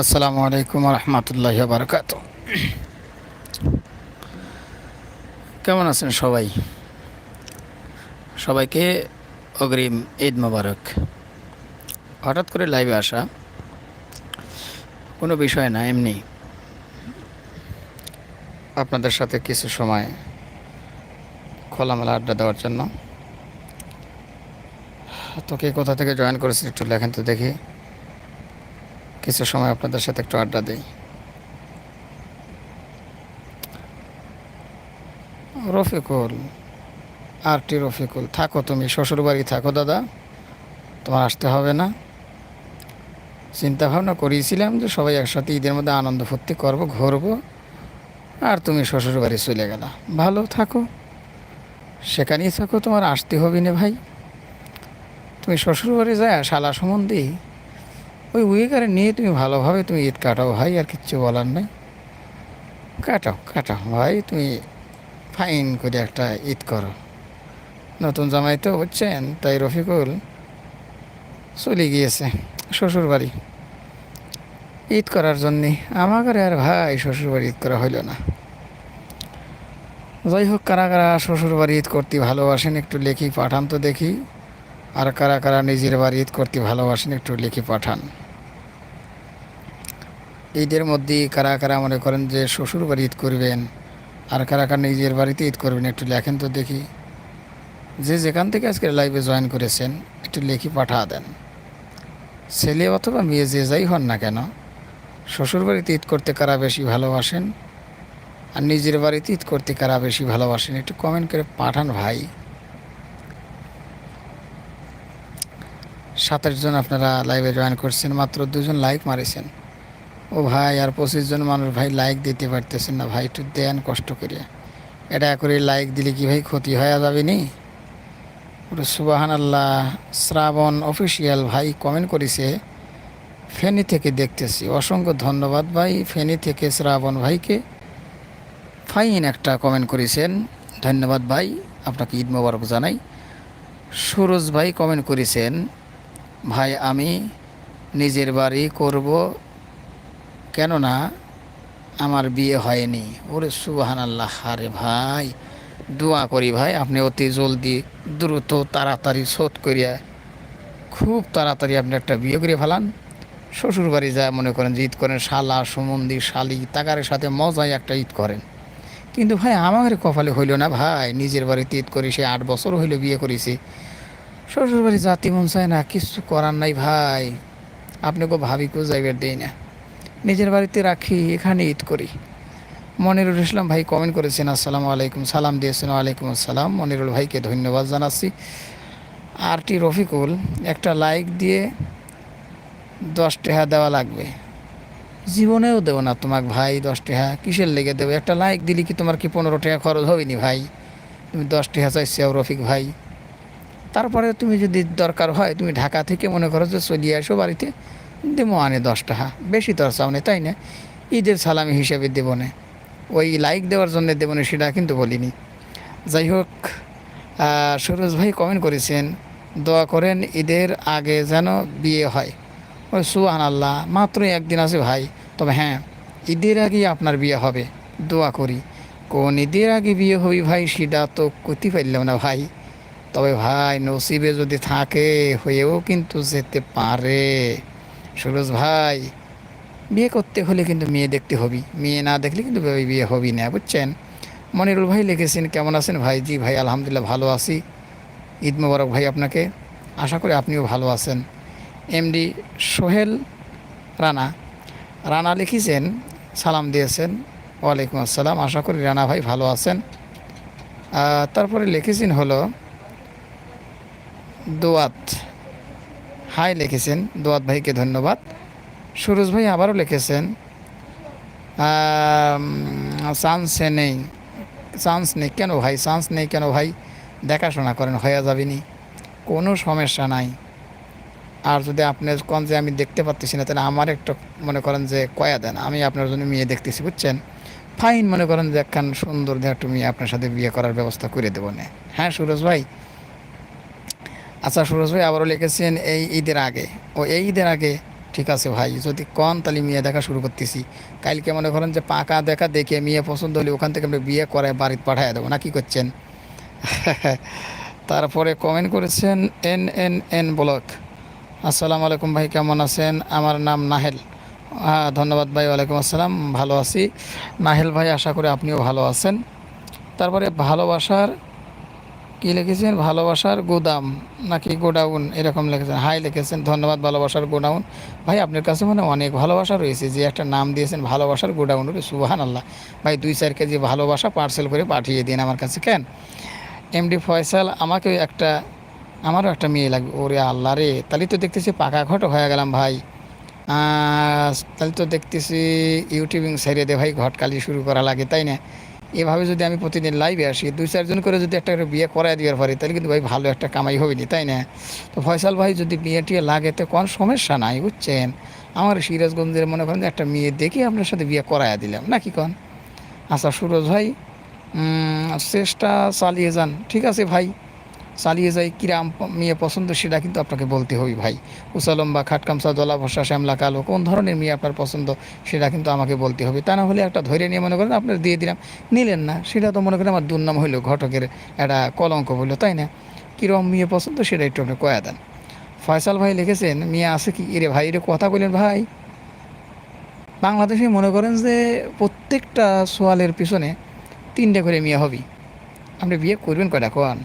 আসসালামু আলাইকুম রহমতুল্লাহ বারকাত কেমন আছেন সবাই? সবাইকে অগ্রিম ঈদ মোবারক। হঠাৎ করে লাইভে আসা কোনো বিষয় না, এমনি। আপনাদের সাথে কিছু সময় খোলামেলা আড্ডা দেওয়ার জন্য। তোকে কোথা থেকে জয়েন করেছেন একটু লেখেন তো দেখি। কিছু সময় আপনাদের সাথে একটু আড্ডা দিই। রফিকুল আর টি রফিকুল, থাকো তুমি শ্বশুর বাড়ি থাকো দাদা, তোমার আসতে হবে না। চিন্তা ভাবনা করিয়েছিলাম যে সবাই একসাথে ঈদের মধ্যে আনন্দ ফুর্তি করব, ঘুরবো, আর তুমি শ্বশুর বাড়ি চলে গেলা। ভালো থাকো। সেখানেই থাকো, তোমার আসতে হবে না ভাই। তুমি শ্বশুর বাড়ি যায়, শালা সম্বন্ধে ওই উইকারে নিয়ে তুমি ভালোভাবে তুমি ঈদ কাটাও ভাই, আর কিচ্ছু বলার নেই। কাটাও কাটাও ভাই, তুমি ফাইন করে একটা ঈদ করো। নতুন জামাই তো হচ্ছেন তাই রফিকুল চলে গিয়েছে শ্বশুর বাড়ি ঈদ করার জন্যে আমাকে আর ভাই শ্বশুর বাড়ি ঈদ করা হইল না। যাই হোক, কারা কারা শ্বশুর বাড়ি ঈদ করতে ভালোবাসেন একটু লেখি, পাঠান তো দেখি। আর কারা কারা নিজের বাড়ি ঈদ করতে ভালোবাসেন একটু লিখে পাঠান। ঈদের মধ্যে কারা কারা মনে করেন যে শ্বশুর বাড়ি ঈদ করবেন, আর কারা কারা নিজের বাড়িতে ঈদ করবেন একটু লেখেন তো দেখি। যে যেখান থেকে আজকে লাইভে জয়েন করেছেন, একটু লিখে পাঠা দেন। ছেলে অথবা মেয়ে যে যাই হন না কেন, শ্বশুর বাড়িতে ঈদ করতে কারা বেশি ভালোবাসেন, আর নিজের বাড়িতে ঈদ করতে কারা বেশি ভালোবাসেন, একটু কমেন্ট করে পাঠান ভাই। সাতাশ জন আপনারা লাইভে জয়েন করছেন, মাত্র দুজন লাইক মারিছেন। ও ভাই, আর পঁচিশ জন মানুষ ভাই লাইক দিতে পারতেছেন না ভাই, একটু দেন কষ্ট করে। এটা করে লাইক দিলে কি ভাই ক্ষতি হয়ে যাবে নি? সুবাহান আল্লাহ শ্রাবণ অফিসিয়াল ভাই কমেন্ট করেছে, ফেনী থেকে দেখতেছি। অসংখ্য ধন্যবাদ ভাই, ফেনী থেকে শ্রাবণ ভাইকে ফাইন একটা কমেন্ট করেছেন। ধন্যবাদ ভাই, আপনাকে ঈদ মোবারক জানাই। সুরজ ভাই কমেন্ট করেছেন ভাই, আমি নিজের বাড়ি করব কেননা আমার বিয়ে হয়নি। ওরে সুবাহান আল্লাহ আরে ভাই, দোয়া করি ভাই, আপনি অতি জলদি দ্রুত তাড়াতাড়ি শোধ করিয়া, খুব তাড়াতাড়ি আপনি একটা বিয়ে করে ফেলান। শ্বশুর বাড়ি যায় মনে করেন যে ঈদ করেন, শালা সুমন্দি শালি তাকারের সাথে মজায় একটা ঈদ করেন। কিন্তু ভাই আমার কপালে হইল না ভাই, নিজের বাড়িতে ঈদ করি, সে আট বছর হইল বিয়ে করেছি। শ্বশুর বাড়ি জাতি মন চায় না, কিছু করার নাই ভাই। আপনি আপনাকে ভাবি কেউ যাইবার দেই না। নিজের বাড়িতে রাখি, এখানে ঈদ করি। মনিরুল ইসলাম ভাই কমেন্ট করেছেন, আসসালামু আলাইকুম, সালাম দিয়েছেন, ওয়ালাইকুম আসসালাম। মনিরুল ভাইকে ধন্যবাদ জানাচ্ছি। আর টি রফিকুল, একটা লাইক দিয়ে দশ টাকা দেওয়া লাগবে। জীবনেও দেবো না তোমাকে ভাই দশ টাকা কিসের লেগে দেবো? একটা লাইক দিলি কি তোমার কি পনেরো টাকা খরচ হবেনি ভাই? তুমি দশ টাকা চাইছি, রফিক ভাই। তারপরে তুমি যদি দরকার হয়, তুমি ঢাকা থেকে মনে করো যে চলিয়ে আসো বাড়িতে, দেবো আনে দশ টাকা। বেশি তোর চাওনে তাই না? ঈদের সালামি হিসেবে দেবো না। ওই লাইক দেওয়ার জন্য দেবো না, সেটা কিন্তু বলিনি। যাই হোক সুরজ ভাই কমেন্ট করেছেন, দোয়া করেন ঈদের আগে যেন বিয়ে হয়। ওই সুহান আল্লাহ মাত্র একদিন আছে ভাই। তবে হ্যাঁ ঈদের আগেই আপনার বিয়ে হবে। দোয়া করি। কোন ঈদের আগে বিয়ে হবি ভাই, সেটা তো করতে পারলাম না ভাই। তবে ভাই, নসিবে যদি থাকে, হয়েও কিন্তু যেতে পারে। সুরজ ভাই, বিয়ে করতে হলে কিন্তু মেয়ে দেখতে হবি। মেয়ে না দেখলে কিন্তু বিয়ে হবি না, বুঝছেন? মনিরুল ভাই লিখেছেন, কেমন আছেন ভাই? জি ভাই, আলহামদুলিল্লাহ ভালো আছি। ঈদ মোবারক ভাই আপনাকে। আশা করি আপনিও ভালো আছেন। এমডি সোহেল রানা রানা লিখেছেন, সালাম দিয়েছেন, ওয়ালাইকুম আসসালাম। আশা করি রানা ভাই ভালো আছেন। তারপরে লিখেছেন হলো দোয়াত হাই লিখেছেন, দোয়াত ভাইকে ধন্যবাদ। সুরজ ভাই আবারও লিখেছেন চান্সে নেই, চান্স নেই কেন ভাই, চান্স নেই কেন ভাই, দেখাশোনা করেন হয়ে যাবেনি কোনো সমস্যা নাই। আর যদি আপনি কন যে আমি দেখতে পাচ্ছি না, তাহলে আমার একটু মনে করেন যে কয়া দেন, আমি আপনার জন্য মেয়ে দেখতেছি, বুঝছেন? ফাইন মনে করেন যে একখান সুন্দর যে একটু মেয়ে আপনার সাথে বিয়ে করার ব্যবস্থা করে দেবো না। হ্যাঁ সুরজ ভাই? আচ্ছা সুরজ ভাই আবারও লিখেছেন, এই ঈদের আগে। ও, এই ঈদের আগে? ঠিক আছে ভাই, যদি কন তাহলে মেয়ে দেখা শুরু করতেছি। কালকে মনে করেন যে পাকা দেখা দেখে মেয়ে পছন্দ হলে ওখান থেকে আমরা বিয়ে করে বাড়িতে পাঠিয়ে দেবো। না, কি করছেন? তারপরে কমেন্ট করেছেন এন এন এন ব্লক। আসসালামু আলাইকুম ভাই, কেমন আছেন? আমার নাম নাহেল। হ্যাঁ ধন্যবাদ ভাই, ওয়ালাইকুম আসসালাম, ভালো আছি। নাহেল ভাই, আশা করি আপনিও ভালো আছেন। তারপরে ভালোবাসার কি লিখেছেন? ভালোবাসার গোদাম নাকি গোডাউন? এরকম লিখেছেন। হাই লিখেছেন। ধন্যবাদ ভালোবাসার গোডাউন। ভাই, আপনার কাছে মানে অনেক ভালোবাসা রয়েছে যে একটা নাম দিয়েছেন ভালোবাসার গোডাউন সুবাহান আল্লাহ ভাই, দুই চার কেজি ভালোবাসা পার্সেল করে পাঠিয়ে দিন আমার কাছে, কেন? এমডি ফয়সাল আমাকে একটা, আমারও একটা মেয়ে লাগবে। ওরে আল্লাহ রে, তাহলে তো দেখতেছি পাকা ঘট হয়ে গেলাম ভাই। তাহলে তো দেখতেছি ইউটিউবিং ছেড়ে দে ভাই, ঘটকালি শুরু করা লাগে, তাই না? এভাবে যদি আমি প্রতিদিন লাইভে আসি, দুই চারজন করে যদি একটা করে বিয়ে করাই দেওয়ার পারি, তাহলে কিন্তু ভাই ভালো একটা কামাই হবে না তাই না? তো ফয়সাল ভাই যদি বিয়ে টিয়ে লাগে, তো কোনো সমস্যা নাই, বুঝছেন? আমার সিরাজগঞ্জের মনে করেন যে একটা মেয়ে দেখে আপনার সাথে বিয়ে করাইয়া দিলাম, নাকি কন? আচ্ছা সুরজ ভাই চেষ্টা চালিয়ে যান, ঠিক আছে ভাই? চালিয়ে যাই কিরাম মেয়ে পছন্দ সেটা কিন্তু আপনাকে বলতে হবে ভাই। উসালম্বা খাটকামসা দলা ভসা শ্যামলা, কালো, কোন ধরনের মেয়ে আপনার পছন্দ সেটা কিন্তু আমাকে বলতে হবে। তা না হলে একটা ধরে নিয়ে মনে করেন আপনার দিয়ে দিলাম, নিলেন না, সেটা তো মনে করেন আমার দুর্নাম হইল, ঘটকের একটা কলঙ্ক হইল, তাই না? কীরকম মেয়ে পছন্দ সেটা একটু আপনি কয়া দেন। ফয়সাল ভাই লিখেছেন, মেয়ে আছে কি? এরে ভাই, এরে কথা বলেন ভাই। বাংলাদেশে মনে করেন যে প্রত্যেকটা সোয়ালের পিছনে তিনটে করে মেয়ে হবি। আপনি বিয়ে করবেন কয়টা? কোন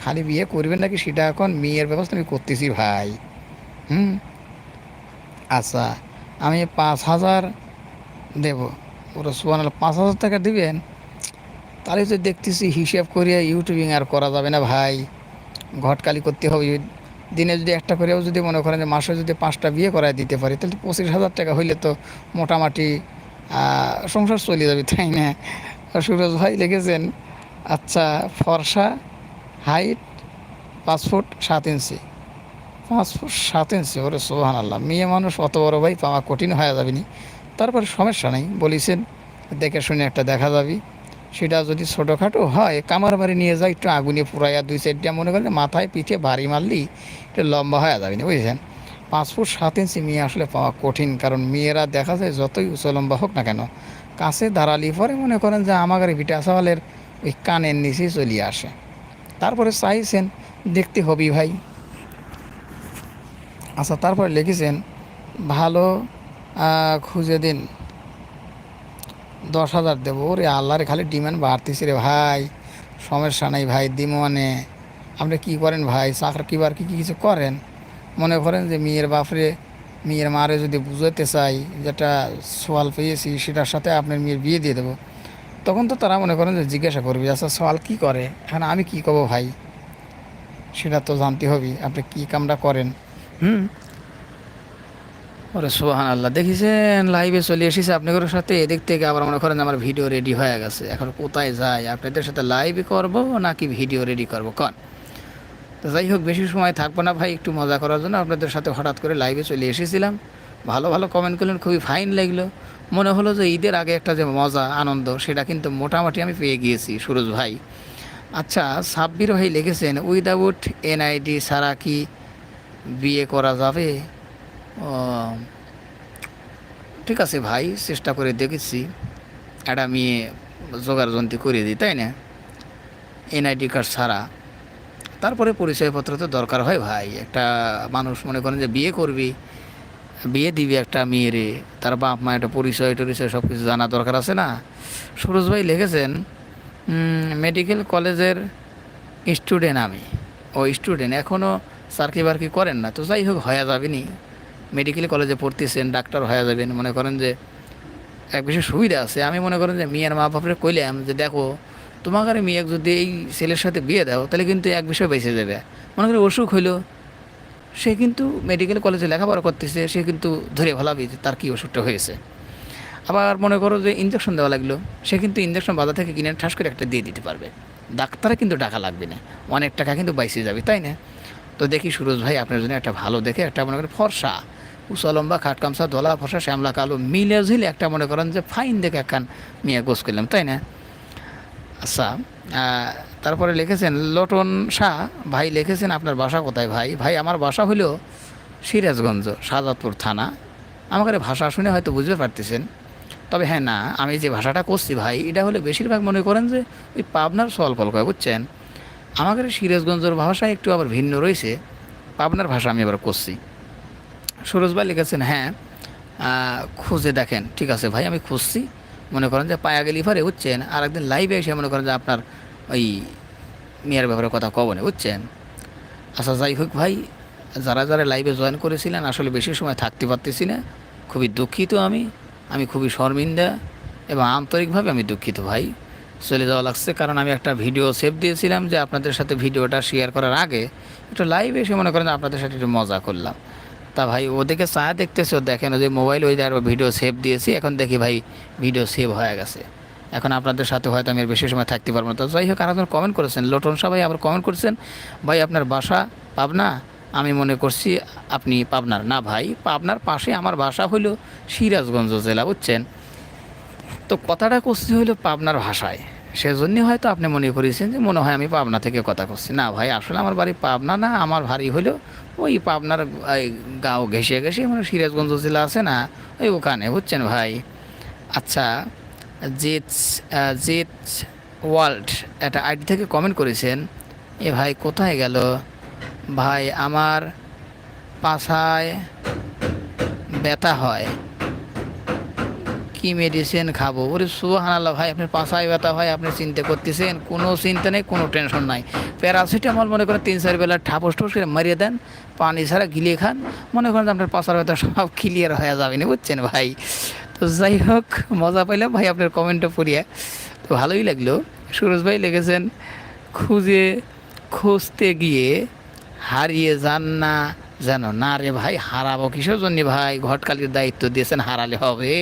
খালি বিয়ে করবেন নাকি সেটা এখন মেয়ের ব্যবস্থা আমি করতেছি ভাই। হুম? আচ্ছা আমি পাঁচ হাজার দেব। ওরা সুবান পাঁচ হাজার টাকা দিবেন। তাহলে তো দেখতেছি হিসেব করিয়া ইউটিউবিং আর করা যাবে না ভাই। ঘটকালি করতে হবে। দিনে যদি একটা করেও যদি মনে করেন যে মাসে যদি পাঁচটা বিয়ে করায় দিতে পারি, তাহলে পঁচিশ হাজার টাকা হইলে তো মোটামুটি সংসার চলে যাবে, তাই না? সুরজ ভাই লিখেছেন আচ্ছা ফর্সা হাইট পাঁচ ফুট সাত ইঞ্চি। পাঁচ ফুট সাত ইঞ্চি, ওরে সোহান আল্লাহ মেয়ে মানুষ অত বড় ভাই পাওয়া কঠিন হয়ে যাবে নি। তারপরে সমস্যা নেই, বলিছেন, দেখে শুনে একটা দেখা যাবে। সেটা যদি ছোটোখাটো হয়, কামার বাড়ি নিয়ে যায় একটু আগুনে পুরাইয়া দুই সাইডটা মনে করলে মাথায় পিঠে ভারী মারলি, একটু লম্বা হয়ে যাবে না, বুঝেছেন? পাঁচ ফুট সাত ইঞ্চি মেয়ে আসলে পাওয়া কঠিন, কারণ মেয়েরা দেখা যায় যতই উঁচু লম্বা হোক না কেন, কাছে দাঁড়ালি পরে মনে করেন যে আমাদের ভিটা সওয়ালের ওই কানের নিচেই চলিয়ে আসে। তারপরে চাইছেন, দেখতে হবি ভাই। আচ্ছা তারপরে লিখেছেন, ভালো খুঁজে দিন। দশ হাজার দেবো। ওরে আল্লাহরে খালি ডিমান্ড বাড়তেছে রে ভাই। সমস্যা নাই ভাই দিমনে আপনি কি করেন ভাই? চাকরি বার কি কি কিছু করেন? মনে করেন যে মেয়ের বাপরে, মেয়ের মারে যদি বুঝাতে চাই, যেটা সোয়াল পেয়েছি, সেটার সাথে আপনার মেয়ের বিয়ে দিয়ে দেবো। তখন তো তারা মনে করেন যে জিজ্ঞাসা করবি আচ্ছা সোয়াল কি করে? এখন আমি কি করব ভাই? সেটা তো জানতে হবে, আপনি কি কামটা করেন? হুম? ওরে সোহান আল্লাহ দেখেছেন? লাইভে চলে এসেছে আপনাদের সাথে। এদিক থেকে আবার মনে করেন আমার ভিডিও রেডি হয়ে গেছে। এখন কোথায় যাই? আপনাদের সাথে লাইভ করব নাকি ভিডিও রেডি করব? কন? তো যাই হোক, বেশি সময় থাকব না ভাই, একটু মজা করার জন্য। আপনাদের সাথে হঠাৎ করে লাইভে চলে এসেছিলাম। ভালো ভালো কমেন্ট করলেন, খুবই ফাইন লাগল। মনে হলো যে ঈদের আগে একটা যে মজা, আনন্দ, সেটা কিন্তু মোটামুটি আমি পেয়ে গিয়েছি, সুরজ ভাই। আচ্ছা সাব্বির ভাই লিখেছেন উইদাউট এনআইডি ছাড়া কি বিয়ে করা যাবে? ঠিক আছে ভাই, চেষ্টা করে দেখেছি। একটা মেয়ে জোগাড় যন্ত্রী করে দিই, তাই না? এনআইডি কার্ড ছাড়া। তারপরে পরিচয়পত্র তো দরকার হয় ভাই, একটা মানুষ মনে করেন যে বিয়ে করবি বিয়ে দিবি একটা মেয়েরে, তার বাপ মা একটা পরিচয় টরিচয় সব কিছু জানা দরকার আছে না? সুরজ ভাই লিখেছেন মেডিকেল কলেজের স্টুডেন্ট আমি। ও স্টুডেন্ট এখনও সার্কি বার্কি করেন না, তো যাই হোক, হয়ে যাবেনি মেডিকেল কলেজে পড়তেছেন ডাক্তার হয়ে যাবেন, মনে করেন যে এক বেশি সুবিধা আছে। আমি মনে করেন যে মেয়ের মা বাপরে কইলাম যে, দেখো, তোমাকে মেয়ে যদি এই ছেলের সাথে বিয়ে দাও, তাহলে কিন্তু এক বিষয় বেঁচে যাবে। মনে করি অসুখ হইল সে কিন্তু মেডিকেল কলেজে লেখাপড়া করতেছে, সে কিন্তু ধরে ভালাবি তার কী ওষুধটা হয়েছে। আবার মনে করো যে ইঞ্জেকশন দেওয়া লাগল, সে কিন্তু ইঞ্জেকশন বাজার থেকে কিনে ঠাস করে একটা দিয়ে দিতে পারবে। ডাক্তারে কিন্তু টাকা লাগবে না, অনেক টাকা কিন্তু বাইসে যাবে, তাই না? তো দেখি সুরজ ভাই, আপনার জন্য একটা ভালো দেখে একটা মনে করেন ফর্সা, উসলম্বা খাটকামসা ধলা, ফর্সা, শ্যামলা, কালো, মিলে ঝিলে একটা মনে করেন যে ফাইন দেখে একখান মেয়ে গোস করলাম, তাই না? আচ্ছা তারপরে লিখেছেন, লটন শাহ, ভাই লিখেছেন, আপনার বাসা কোথায় ভাই? ভাই, আমার বাসা হলো সিরাজগঞ্জ শাহজাদপুর থানা। আমাকে ভাষা শুনে হয়তো বুঝতে পারতেছেন। তবে হ্যাঁ না, আমি যে ভাষাটা করছি ভাই, এটা হলে বেশিরভাগ মনে করেন যে ওই পাবনার সল ফল কয়, বুঝছেন? আমাদের সিরাজগঞ্জের ভাষা একটু আবার ভিন্ন রয়েছে, পাবনার ভাষা আমি এবার করছি। সুরজ ভাই লিখেছেন হ্যাঁ খুঁজে দেখেন। ঠিক আছে ভাই, আমি খুঁজছি। মনে করেন যে পায়া গেলি পরে, বুঝছেন? আর একদিন লাইভে এসে মনে করেন যে আপনার ওই মেয়ের ব্যাপারে কথা কবনে বুঝছেন? আচ্ছা যাই হোক ভাই, যারা যারা লাইভে জয়েন করেছিলেন, আসলে বেশি সময় থাকতে পারতেছি না। খুবই দুঃখিত আমি আমি খুবই শর্মিন্দা এবং আন্তরিকভাবে আমি দুঃখিত ভাই। চলে যাওয়া লাগছে, কারণ আমি একটা ভিডিও সেভ দিয়েছিলাম যে আপনাদের সাথে ভিডিওটা শেয়ার করার আগে একটু লাইভে এসে মনে করেন আপনাদের সাথে একটু মজা করলাম। তা ভাই ওদেরকে চা দেখতেছে, ও দেখেন যে মোবাইল ওই ভিডিও সেভ দিয়েছি, এখন দেখি ভাই ভিডিও সেভ হয়ে গেছে। এখন আপনাদের সাথে হয়তো আমি বেশি সময় থাকতে পারব না। তো যাই হোক, আরেকজন কমেন্ট করেছেন, লোটন সাহ ভাই আবার কমেন্ট করেছেন, ভাই, আপনার বাসা পাবনা? আমি মনে করছি আপনি পাবনার। না ভাই, পাবনার পাশে আমার বাসা হইল সিরাজগঞ্জ জেলা, বুঝছেন? তো কথাটা করছি হইল পাবনার ভাষায়। সেজন্য হয়তো আপনি মনে করেছেন যে মনে হয় আমি পাবনা থেকে কথা করছি। না ভাই, আসলে আমার বাড়ি পাবনা না, আমার বাড়ি হইল ওই পাবনার গাঁও ঘেসে ঘেসে মানে সিরাজগঞ্জ জেলা আছে না, ওই ওখানে, বুঝছেন ভাই? আচ্ছা জেট জেট ওয়ার্ল্ড একটা আইডি থেকে কমেন্ট করেছেন, এ ভাই কোথায় গেল? ভাই আমার পাছায় ব্যথা হয়। কি মেডিসিন খাব? ওরে সুহানাল্লাহ ভাই, আপনার পাশায় ব্যথা হয়, আপনি চিন্তা করতেছেন, কোনো চিন্তা নেই, কোনো টেনশন নাই। প্যারাসিটামল মনে করেন তিন, চার বেলা ঠাপস ঠুস করে মারিয়ে দেন, পানি ছাড়া গিলিয়ে খান। মনে করেন আপনার পাশার ব্যথা সব ক্লিয়ার হয়ে যাবে না, বুঝছেন ভাই? তো যাই হোক, মজা পাইলাম। ভাই, আপনার কমেন্টটা পড়িয়া। তো ভালোই লাগল। সুরজ ভাই লিখেছেন, খুঁজে খুঁজতে গিয়ে হারিয়ে যান না, যেন না রে ভাই, হারাবো কিসের জন্য ভাই? ঘটকালির দায়িত্ব দিয়েছেন, হারালে হবে।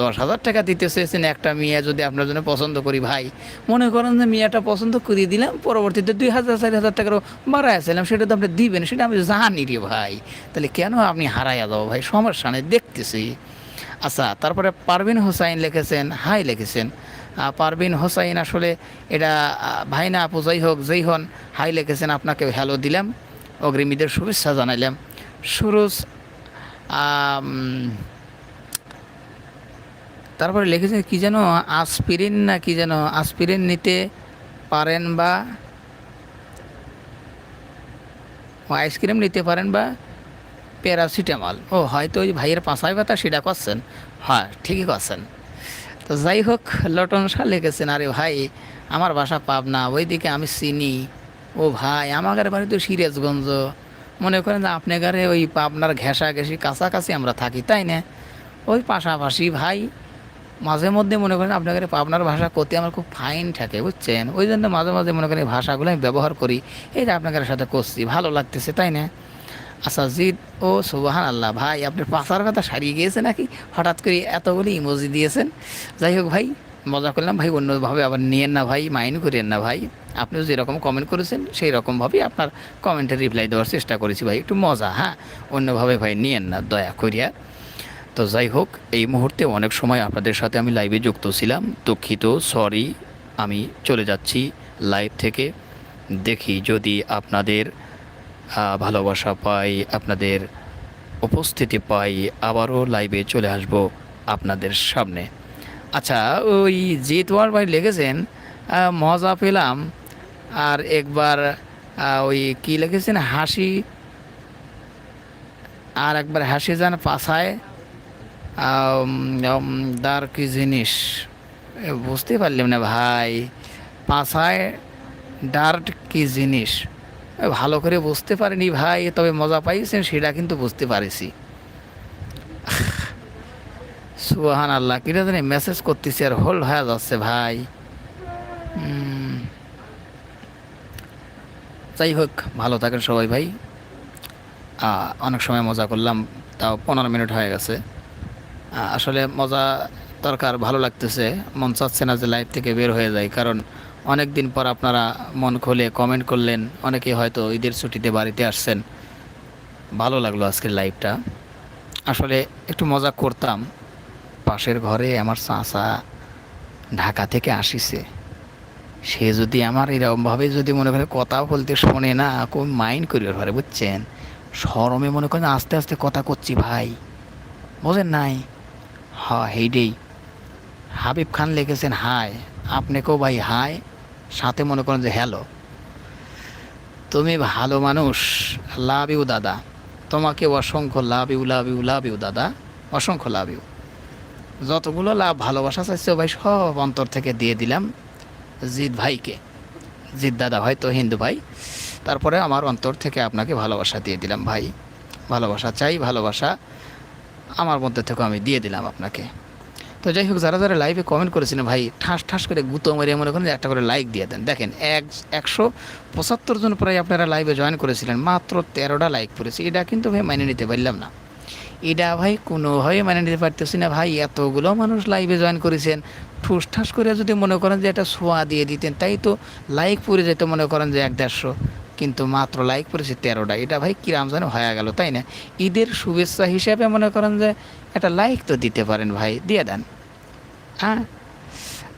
দশ হাজার টাকা দিতে চেয়েছেন একটা মেয়ে, যদি আপনার জন্য পছন্দ করি ভাই। মনে করেন যে মেয়েটা পছন্দ করিয়ে দিলাম, পরবর্তীতে দুই হাজার, চারি হাজার টাকারও বাড়াইছিলাম সেটা তো আপনি দিবেন, সেটা আমি জানি রে ভাই। তাহলে কেন আপনি হারাইয়া যাব ভাই? সমস্যা নেই, দেখতেছি। আচ্ছা তারপরে পারভিন হোসাইন লিখেছেন, হাই লিখেছেন। পারভিন হোসাইন আসলে এটা ভাই না আপু, যাই হোক, যেই হন, হাই লিখেছেন আপনাকে হ্যালো দিলাম, অগ্রিমীদের শুভেচ্ছা জানাইলাম। সুরজ তারপরে লিখেছেন কি যেন আসপিরিন না কি যেন, আসপিরিন নিতে পারেন বা আইসক্রিম নিতে পারেন বা প্যারাসিটামল। ও, হয়তো ওই ভাইয়ের পাশায় ব্যথা সেটা করছেন। হ্যাঁ ঠিকই করছেন। তো যাই হোক, লটন শাহ লিখেছেন, আরে ভাই, আমার বাসা পাবনা, ওইদিকে আমি চিনি। ও ভাই, আমাদের বাড়ি তো সিরাজগঞ্জ। মনে করেন যে আপনি গারে ওই পাবনার ঘেঁষা ঘেঁষি কাছাকাছি আমরা থাকি, তাই না? ওই পাশাপাশি ভাই, মাঝে মধ্যে মনে করেন আপনাদের পাবনার ভাষা করতে আমার খুব ফাইন থাকে, বুঝছেন? ওই জন্য মাঝে মাঝে মনে করেন ভাষাগুলো আমি ব্যবহার করি। এই যে আপনাদের সাথে করছি, ভালো লাগতেছে, তাই না? আচ্ছা জিদ ও সুবাহান আল্লাহ ভাই আপনার পাশার কথা সারিয়ে গিয়েছে নাকি? হঠাৎ করে এতগুলি ইমোজি দিয়েছেন। যাই হোক ভাই, মজা করলাম। ভাই, অন্যভাবে আবার নিয়েন না ভাই মাইন্ড করেন না ভাই। আপনিও যেরকম কমেন্ট করেছেন সেই রকমভাবেই আপনার কমেন্টে রিপ্লাই দেওয়ার চেষ্টা করেছি ভাই। একটু মজা হ্যাঁ? অন্যভাবে ভাই, নিয়েন না, দয়া করিয়া। তো যাই হোক, এই মুহূর্তে অনেক সময় আপনাদের সাথে আমি লাইভে যুক্ত ছিলাম। দুঃখিত সরি আমি চলে যাচ্ছি লাইভ থেকে। দেখি যদি আপনাদের ভালোবাসা পাই, আপনাদের উপস্থিতি পাই, আবারও লাইভে চলে আসব আপনাদের সামনে। আচ্ছা ওই জিতওয়ার ভাই লিখেছেন মজা পেলাম। আর একবার ওই কী লিখেছেন? হাসি, আর একবার হাসি যান পাশায় দার কি জিনিস? বুঝতে পারলাম না ভাই। পাশায় ডার্ট কি জিনিস? ভালো করে বুঝতে পারিনি ভাই, তবে মজা পাইছেন সেটা কিন্তু বুঝতে পারিছি। সুবাহান আল্লাহ কিনা জানি মেসেজ করতেছি আর হোল্ড হয়ে যাচ্ছে ভাই। যাই হোক, ভালো থাকেন সবাই ভাই। অনেক সময় মজা করলাম, তাও পনেরো মিনিট হয়ে গেছে। আসলে মজা দরকার, ভালো লাগতেছে। মন চাচ্ছে না যে লাইভ থেকে বের হয়ে যায় কারণ অনেক দিন পর আপনারা মন খুলে কমেন্ট করলেন অনেকে হয়তো ঈদের ছুটিতে বাড়িতে আসছেন। ভালো লাগল আজকের লাইভটা আসলে একটু মজা করতাম, পাশের ঘরে আমার চাচা ঢাকা থেকে আসিছে। সে যদি আমার এরকমভাবে যদি মনে করে কথা বলতে শোনে না কোন মাইন্ড করি ওর ঘরে বুঝছেন? শরমে মনে করেন আস্তে আস্তে কথা করছি, ভাই। বোঝেন নাই? হ হেইডেই হাবিব খান লিখেছেন হাই আপনাকেও ভাই হাই সাথে মনে করেন যে, হ্যালো, তুমি ভালো মানুষ লাভ ইউ দাদা। তোমাকে অসংখ্য love you love you love you দাদা, অসংখ্য লাভ ইউ যতগুলো লাভ ভালোবাসা চাইছে ভাই, সব অন্তর থেকে দিয়ে দিলাম জিৎ ভাইকে। জিৎ দাদা ভাই তো হিন্দু ভাই। তারপরে আমার অন্তর থেকে আপনাকে ভালোবাসা দিয়ে দিলাম ভাই। ভালোবাসা চাই, ভালোবাসা আমার মধ্যে থেকে আমি দিয়ে দিলাম আপনাকে। তো যাই হোক যারা যারা লাইভে কমেন্ট করেছিলেন ভাই, ঠাস ঠাস করে গুতো মারিয়ে মনে করেন একটা করে লাইক দিয়ে দেন। দেখেন, এক, একশো পঁচাত্তর জন প্রায় আপনারা লাইভে জয়েন করেছিলেন, মাত্র তেরোটা লাইক পড়েছে। এটা কিন্তু ভাই মেনে নিতে পারলাম না। এটা ভাই কোনোভাবে মানে নিতে পারতেছি না, ভাই, এতগুলো মানুষ লাইভে জয়েন করেছেন। ঠুস ঠাস করে যদি মনে করেন যে একটা ছোঁয়া দিয়ে দিতেন, তাই তো লাইক পড়ে যেত মনে করেন যে এক দেড়শো। কিন্তু মাত্র লাইক পড়েছে তেরোটা। এটা ভাই কিরাম যেন হয়ে গেল, তাই না? ঈদের শুভেচ্ছা হিসাবে মনে করেন যে একটা লাইক তো দিতে পারেন ভাই, দিয়ে দেন। হ্যাঁ?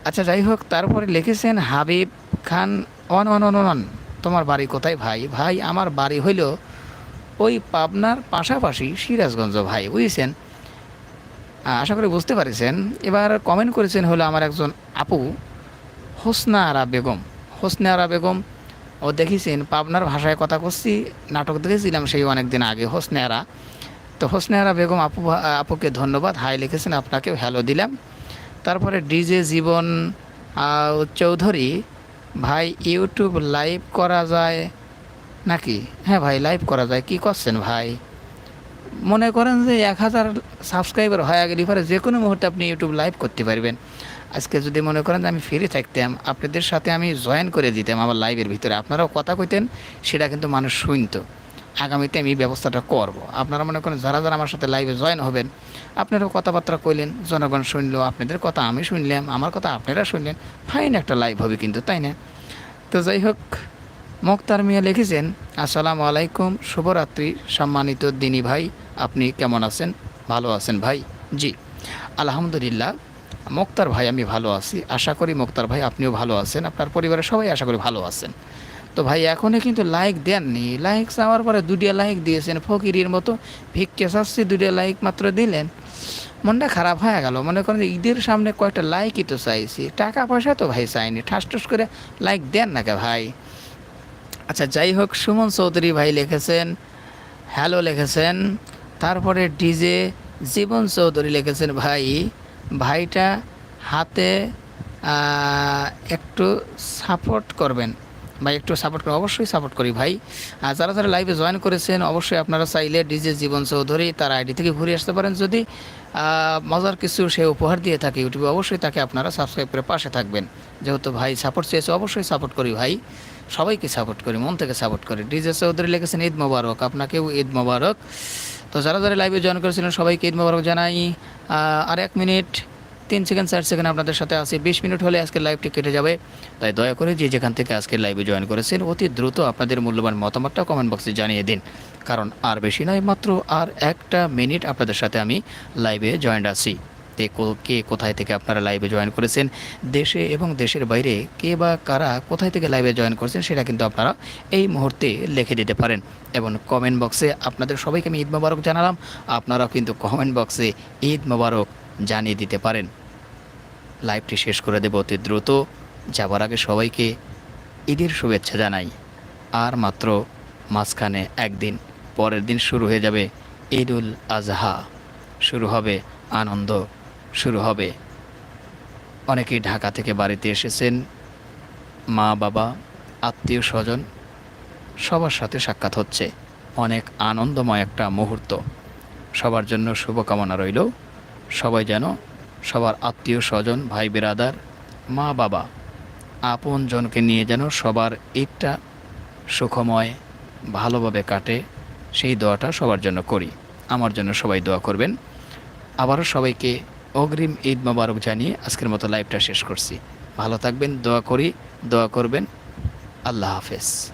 আচ্ছা যাই হোক, তারপরে লিখেছেন Habib Khan, on on on on তোমার বাড়ি কোথায় ভাই? ভাই, আমার বাড়ি হইল ওই পাবনার পাশাপাশি সিরাজগঞ্জ ভাই, বুঝেছেন? আশা করি বুঝতে পারছেন। এবার কমেন্ট করেছেন হলো আমার একজন আপু, হোসনা আরা বেগম। হোসনা আরা বেগম ও দেখেছেন, পাবনার ভাষায় কথা করছি নাটক দেখেছিলাম সেই অনেক দিন আগে হোসনে আরা তো হোসনে আরা বেগম আপু আপুকে ধন্যবাদ, হাই লিখেছেন, আপনাকেও হ্যালো দিলাম। তারপরে ডিজে জীবন চৌধুরী, ভাই ইউটিউব লাইভ করা যায় নাকি? হ্যাঁ ভাই লাইভ করা যায়, কি করছেন ভাই? মনে করেন যে এক হাজার সাবস্ক্রাইবার হয়ে গেলে পরে যে কোনো মুহূর্তে আপনি ইউটিউব লাইভ করতে পারবেন। আজকে যদি মনে করেন যে আমি ফ্রি থাকতাম, আপনাদের সাথে আমি জয়েন করে দিতাম আমার লাইভের ভিতরে। আপনারাও কথা কইতেন, সেটা কিন্তু মানুষ শুনতো। আগামীতে আমি ব্যবস্থাটা করব। আপনারা মনে করেন যারা যারা আমার সাথে লাইভে জয়েন হবেন, আপনারাও কথাবার্তা কইলেন, জনগণ শুনলো, আপনাদের কথা আমি শুনলাম, আমার কথা আপনারা শুনলেন ফাইন একটা লাইভ হবে কিন্তু, তাই না? তো যাই হোক, মোক্তার মিয়া লিখেছেন, আসসালামু আলাইকুম, শুভরাত্রি, সম্মানিত দিনী ভাই, আপনি কেমন আছেন? ভালো আছেন ভাই। জি, আলহামদুলিল্লাহ। মোক্তার ভাই, আমি ভালো আছি। আশা করি মোক্তার ভাই আপনিও ভালো আছেন। আপনার পরিবারের সবাই আশা করি ভালো আছেন। তো ভাই, এখনই কিন্তু লাইক দেননি। লাইক চাওয়ার পরে দুটিয়া লাইক দিয়েছেন। ফকিরির মতো ভিক্ষে চাচ্ছি দুটিয়া লাইক মাত্র দিলেন। মনটা খারাপ হয়ে গেল। মনে করেন যে ঈদের সামনে কয়েকটা লাইকই তো চাইছি। টাকা পয়সা তো ভাই চাইনি। ঠাস ঠাস করে লাইক দেন না কে ভাই? আচ্ছা যাই হোক, সুমন চৌধুরী ভাই লিখেছেন হ্যালো লিখেছেন। তারপরে ডিজে জীবন চৌধুরী লিখেছেন ভাই ভাইটা হাতে একটু সাপোর্ট করবেন। ভাই, একটু সাপোর্ট করে, অবশ্যই সাপোর্ট করি ভাই। আর যারা যারা লাইভে জয়েন করেছেন, অবশ্যই আপনারা চাইলে ডিজে জীবন চৌধুরী তার আইডি থেকে ঘুরে আসতে পারেন। যদি মজার কিছু সে উপহার দিয়ে থাকে ইউটিউবে অবশ্যই তাকে আপনারা সাবস্ক্রাইব করে পাশে থাকবেন। যেহেতু ভাই সাপোর্ট চেয়েছে, অবশ্যই সাপোর্ট করি ভাই। সবাইকে সাপোর্ট করি, মন থেকে সাপোর্ট করি। ডিজে চৌধুরী লিখেছেন ঈদ মোবারক, আপনাকেও ঈদ মোবারক। তো যারা যারা লাইভে জয়েন করেছিলেন, সবাইকে ঈদ মোবারক জানাই। আর এক মিনিট তিন সেকেন্ড চার সেকেন্ড আপনাদের সাথে আসি বিশ মিনিট হলে আজকের লাইভটি কেটে যাবে। তাই দয়া করে যে যেখান থেকে আজকের লাইভে জয়েন করেছেন, অতি দ্রুত আপনাদের মূল্যবান মতামতটা কমেন্ট বক্সে জানিয়ে দিন। কারণ আর বেশি নয়, মাত্র আর একটা মিনিট আপনাদের সাথে আমি লাইভে জয়েন্ট আছি। তে কো- কে কোথায় থেকে আপনারা লাইভে জয়েন করেছেন? দেশে এবং দেশের বাইরে কে বা কারা কোথায় থেকে লাইভে জয়েন করেছেন সেটা কিন্তু আপনারা এই মুহূর্তে লিখে দিতে পারেন। এবং কমেন্ট বক্সে আপনাদের সবাইকে আমি ঈদ মোবারক জানালাম, আপনারাও কিন্তু কমেন্ট বক্সে ঈদ মোবারক জানিয়ে দিতে পারেন। লাইভটি শেষ করে দেব অতি দ্রুত। যাবার আগে সবাইকে ঈদের শুভেচ্ছা জানাই। আর মাত্র মাঝখানে একদিন পরের দিন শুরু হয়ে যাবে ঈদ উল আজহা। শুরু হবে আনন্দ শুরু হবে। অনেকেই ঢাকা থেকে বাড়িতে এসেছেন। মা, বাবা, আত্মীয়, স্বজন সবার সাথে সাক্ষাৎ হচ্ছে। অনেক আনন্দময় একটা মুহূর্ত। সবার জন্য শুভকামনা রইল। সবাই যেন সবার আত্মীয়, স্বজন, ভাই, বেরাদার, মা, বাবা আপন জনকে নিয়ে যেন সবার ঈদটা সুখময়, ভালোভাবে কাটে, সেই দোয়াটা সবার জন্য করি। আমার জন্য সবাই দোয়া করবেন। আবারও সবাইকে অগ্রিম ঈদ মোবারক জানিয়ে আজকের মতো লাইভটা শেষ করছি। ভালো থাকবেন, দোয়া করি, দোয়া করবেন। আল্লাহ হাফেজ।